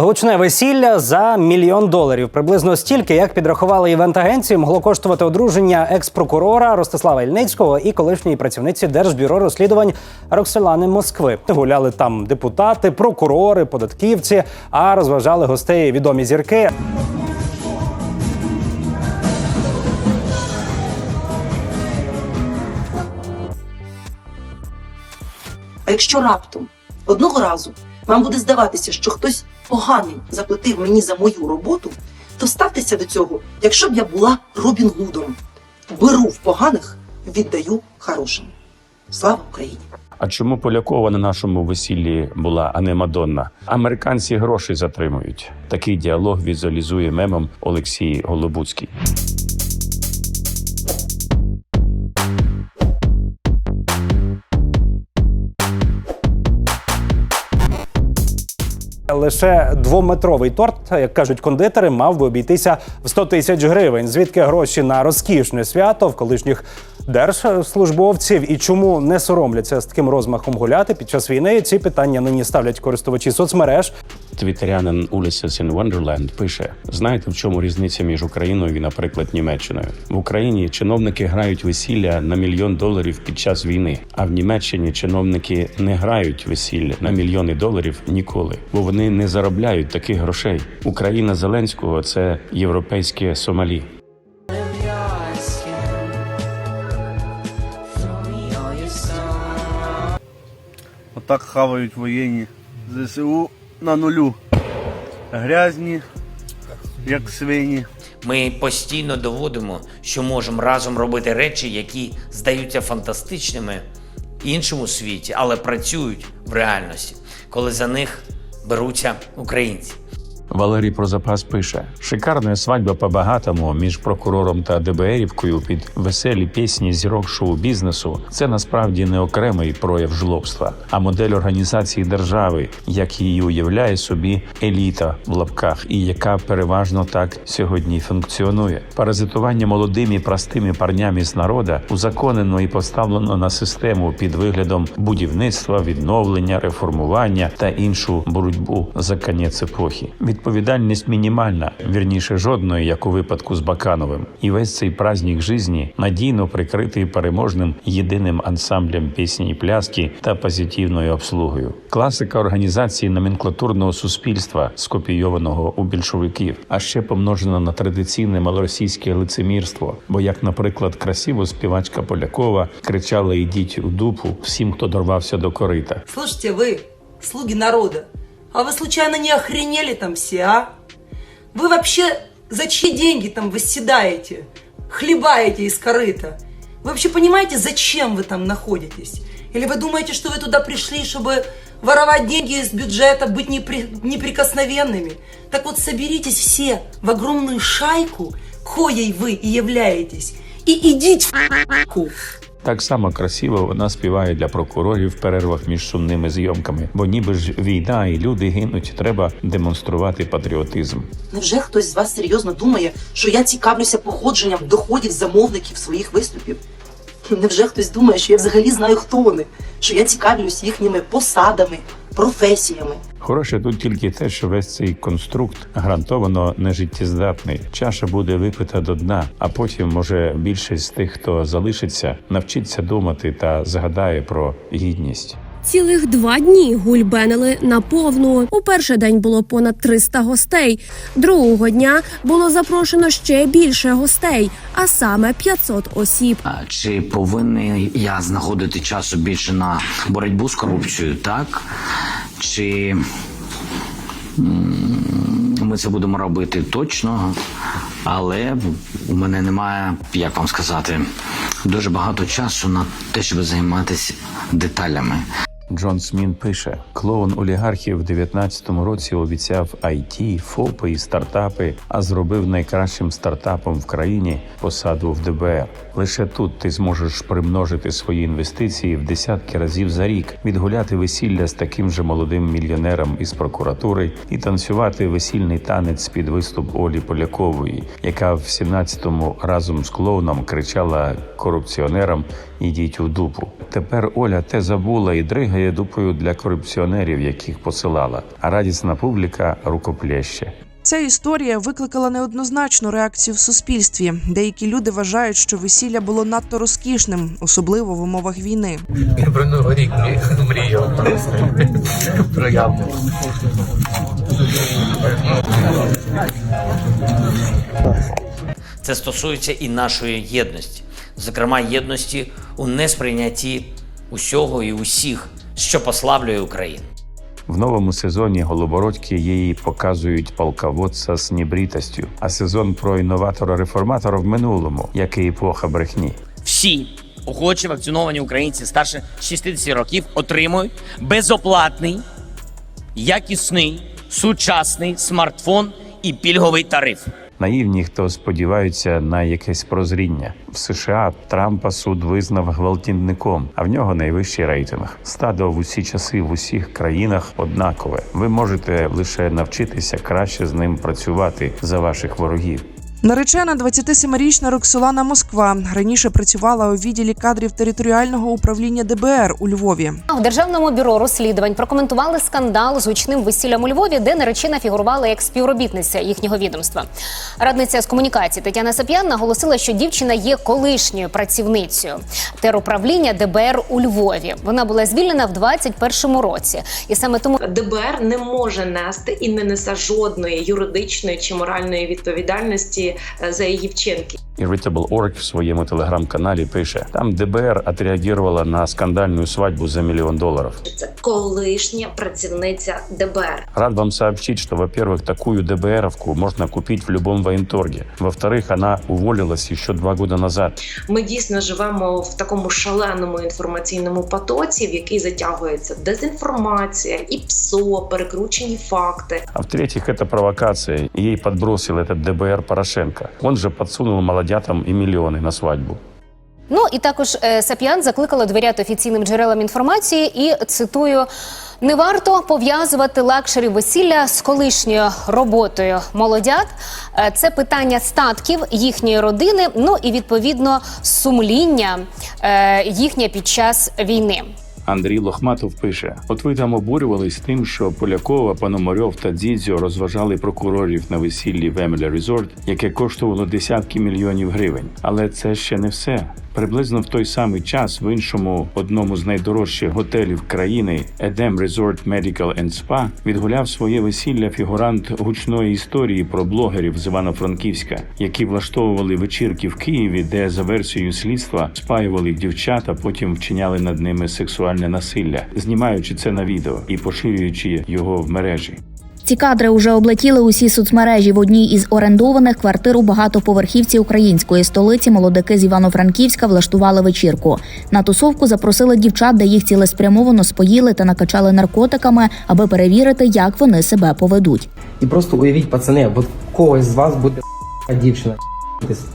Гучне весілля за мільйон доларів. Приблизно стільки, як підрахували івент-агенції, могло коштувати одруження екс-прокурора Ростислава Ільницького і колишньої працівниці Держбюро розслідувань Роксолани Москви. Гуляли там депутати, прокурори, податківці, а розважали гостей відомі зірки. А якщо раптом одного разу вам буде здаватися, що хтось поганий заплатив мені за мою роботу, то ставтеся до цього, якщо б я була Робін Гудом. Беру в поганих, віддаю хорошим. Слава Україні! А чому Полякова на нашому весіллі була, а не Мадонна? Американці гроші затримують. Такий діалог візуалізує мемом Олексій Голобуцький. Лише двометровий торт, як кажуть кондитери, мав би обійтися в 100 тисяч гривень. Звідки гроші на розкішне свято в колишніх держслужбовців і чому не соромляться з таким розмахом гуляти під час війни? Ці питання нині ставлять користувачі соцмереж. Твітерянин Ulysses in Wonderland пише: знаєте, в чому різниця між Україною і, наприклад, Німеччиною? В Україні чиновники грають весілля на мільйон доларів під час війни, а в Німеччині чиновники не грають весілля на мільйони доларів ніколи, бо вони не заробляють таких грошей. Україна Зеленського це європейське Сомалі. Отак хавають воєнні. ЗСУ на нулю. Грязні, як свині. Ми постійно доводимо, що можемо разом робити речі, які здаються фантастичними в іншому світі, але працюють в реальності, коли за них беруться українці. Валерій Прозапас пише: шикарна свадьба по-багатому між прокурором та ДБРівкою під веселі пісні зірок шоу-бізнесу. Це насправді не окремий прояв жлобства, а модель організації держави, як її уявляє собі еліта в лапках, і яка переважно так сьогодні функціонує. Паразитування молодими простими парнями з народа узаконено і поставлено на систему під виглядом будівництва, відновлення, реформування та іншу боротьбу за конець епохи. Відповідальність мінімальна, вірніше жодної, як у випадку з Бакановим. І весь цей праздник житті надійно прикритий переможним єдиним ансамблем пісні і пляски та позитивною обслугою. Класика організації номенклатурного суспільства, скопійованого у більшовиків, а ще помножена на традиційне малоросійське лицемірство. Бо, як, наприклад, красиво співачка Полякова кричала «Ідіть у дупу всім, хто дорвався до корита. Слушайте, вы, слуги народа, а вы случайно не охренели там все, а? Вы вообще за чьи деньги там восседаете, хлебаете из корыта? Вы вообще понимаете, зачем вы там находитесь? Или вы думаете, что вы туда пришли, чтобы воровать деньги из бюджета, быть непри- неприкосновенными? Так вот, соберитесь все в огромную шайку, коей вы и являетесь, и идите в Так само красиво вона співає для прокурорів в перервах між сумними зйомками, бо ніби ж війна і люди гинуть, треба демонструвати патріотизм. Невже хтось з вас серйозно думає, що я цікавлюся походженням доходів замовників своїх виступів? Невже хтось думає, що я взагалі знаю, хто вони, що я цікавлюсь їхніми посадами, професіями? Хороше тут тільки те, що весь цей конструкт гарантовано нежиттєздатний. Чаша буде випита до дна, а потім, може, більшість з тих, хто залишиться, навчиться думати та згадає про гідність. Цілих два дні гульбенили на повну. У перший день було понад 300 гостей. Другого дня було запрошено ще більше гостей, а саме 500 осіб. Чи повинен я знаходити часу більше на боротьбу з корупцією, так? Чи ми це будемо робити точно, але у мене немає, як вам сказати, дуже багато часу на те, щоб займатися деталями. Джон Смін пише: клоун олігархів в 19-му році обіцяв IT, ФОПи і стартапи, а зробив найкращим стартапом в країні посаду в ДБР. Лише тут ти зможеш примножити свої інвестиції в десятки разів за рік, відгуляти весілля з таким же молодим мільйонером із прокуратури і танцювати весільний танець під виступ Олі Полякової, яка в 17-му разом з клоуном кричала корупціонерам Ідіть у дупу. Тепер Оля те забула і дригає шморгає дупою для корупціонерів, яких посилала, а радісна публіка рукоплеще. Ця історія викликала неоднозначну реакцію в суспільстві. Деякі люди вважають, що весілля було надто розкішним, особливо в умовах війни. Він про новий рік мріяв просто про явно. Це стосується і нашої єдності, зокрема єдності у несприйнятті усього і усіх, що послаблює Україну. В новому сезоні голобородьки її показують полководця з небритостю, а сезон про інноватора-реформатора в минулому, як і епоха брехні. всі охочі вакциновані українці старше 60 років отримують безоплатний, якісний, сучасний смартфон і пільговий тариф. Наївні, хто сподіваються на якесь прозріння. В США Трампа суд визнав гвалтівником, а в нього найвищий рейтинг. Стадо в усі часи в усіх країнах однакове. Ви можете лише навчитися краще з ним працювати за ваших ворогів. Наречена 27-річна Роксолана Москва раніше працювала у відділі кадрів територіального управління ДБР у Львові. В державному бюро розслідувань прокоментували скандал з гучним весіллям у Львові, де наречена фігурувала як співробітниця їхнього відомства. Радниця з комунікації Тетяна Сап'ян наголосила, що дівчина є колишньою працівницею теруправління ДБР у Львові. Вона була звільнена в 21-му році, і саме тому ДБР не може нести і не несе жодної юридичної чи моральної відповідальності е, за її вчинки. Irritable.org в своєму телеграм-каналі пише: там ДБР отреагувала на скандальну свадьбу за мільйон доларів. Це колишня працівниця ДБР. Рад вам сообщить, что, во-первых, такую ДБРовку можно купить в любом военторге. Во-вторых, она уволилась еще два года назад. Ми дійсно живемо в такому шаленому інформаційному потоці, в який затягується дезінформація і ПСО, перекручені факти. А в-третьих, это провокация. Ей подбросил этот ДБР Порошенко. Он же подсунул молодятам и миллионы на свадьбу. Ну і також е, Сап'ян закликала довіряти офіційним джерелам інформації і цитую. Не варто пов'язувати лакшері весілля з колишньою роботою молодят. Е, Це питання статків їхньої родини, ну і відповідно сумління е, їхнє під час війни. Андрій Лохматов пише: От ви там обурювались тим, що Полякова, Пономарьов та Дзідзьо розважали прокурорів на весіллі в Емеля Резорт, яке коштувало десятки мільйонів гривень. Але це ще не все. Приблизно в той самий час в іншому одному з найдорожчих готелів країни Edem Resort Medical and Spa відгуляв своє весілля фігурант гучної історії про блогерів з Івано-Франківська, які влаштовували вечірки в Києві, де за версією слідства спаювали дівчат, а потім вчиняли над ними сексуальне насилля, знімаючи це на відео і поширюючи його в мережі. Ці кадри вже облетіли усі соцмережі. В одній із орендованих квартир у багатоповерхівці української столиці молодики з Івано-Франківська влаштували вечірку. На тусовку запросили дівчат, де їх цілеспрямовано споїли та накачали наркотиками, аби перевірити, як вони себе поведуть. І просто уявіть, пацани, от когось з вас буде дівчина.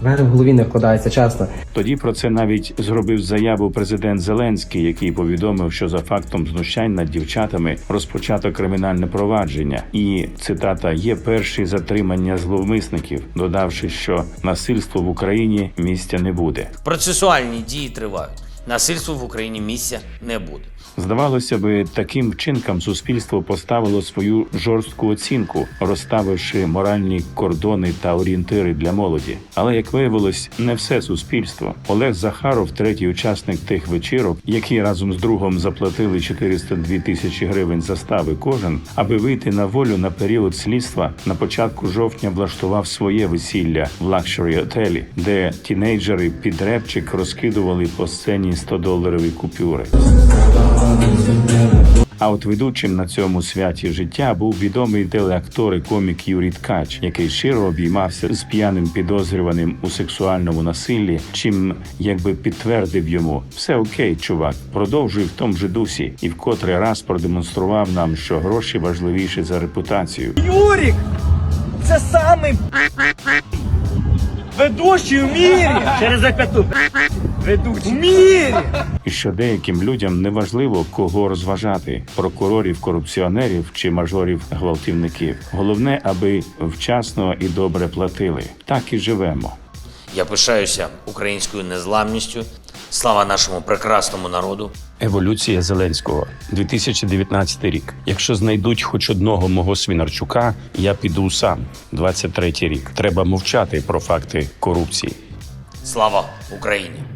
В мене в голові не вкладається чесно. Тоді про це навіть зробив заяву президент Зеленський, який повідомив, що за фактом знущань над дівчатами розпочато кримінальне провадження, і цитата є перші затримання зловмисників, додавши, що насильство в Україні місця не буде. Процесуальні дії тривають. Насильству в Україні місця не буде. Здавалося би, таким вчинкам суспільство поставило свою жорстку оцінку, розставивши моральні кордони та орієнтири для молоді. Але як виявилось, не все суспільство. Олег Захаров, третій учасник тих вечірок, які разом з другом заплатили 402 тисячі гривень застави кожен, аби вийти на волю на період слідства, на початку жовтня влаштував своє весілля в лакшері отелі, де тінейджери під репчик розкидували по сцені 100-доларові купюри. А от ведучим на цьому святі життя був відомий телеактор і комік Юрій Ткач, який щиро обіймався з п'яним підозрюваним у сексуальному насиллі, чим якби підтвердив йому все окей, чувак, продовжуй в тому же дусі, і вкотре раз продемонстрував нам, що гроші важливіші за репутацію. Юрік! Це самий ведучий в мірі! Через зап'яту. Ведучий. В мірі! І що деяким людям не важливо, кого розважати прокурорів, корупціонерів чи мажорів гвалтівників. Головне, аби вчасно і добре платили. Так і живемо. Я пишаюся українською незламністю, Слава нашому прекрасному народу. Еволюція Зеленського 2019 рік. Якщо знайдуть хоч одного мого свінарчука, я піду сам. 23 рік. Треба мовчати про факти корупції. Слава Україні!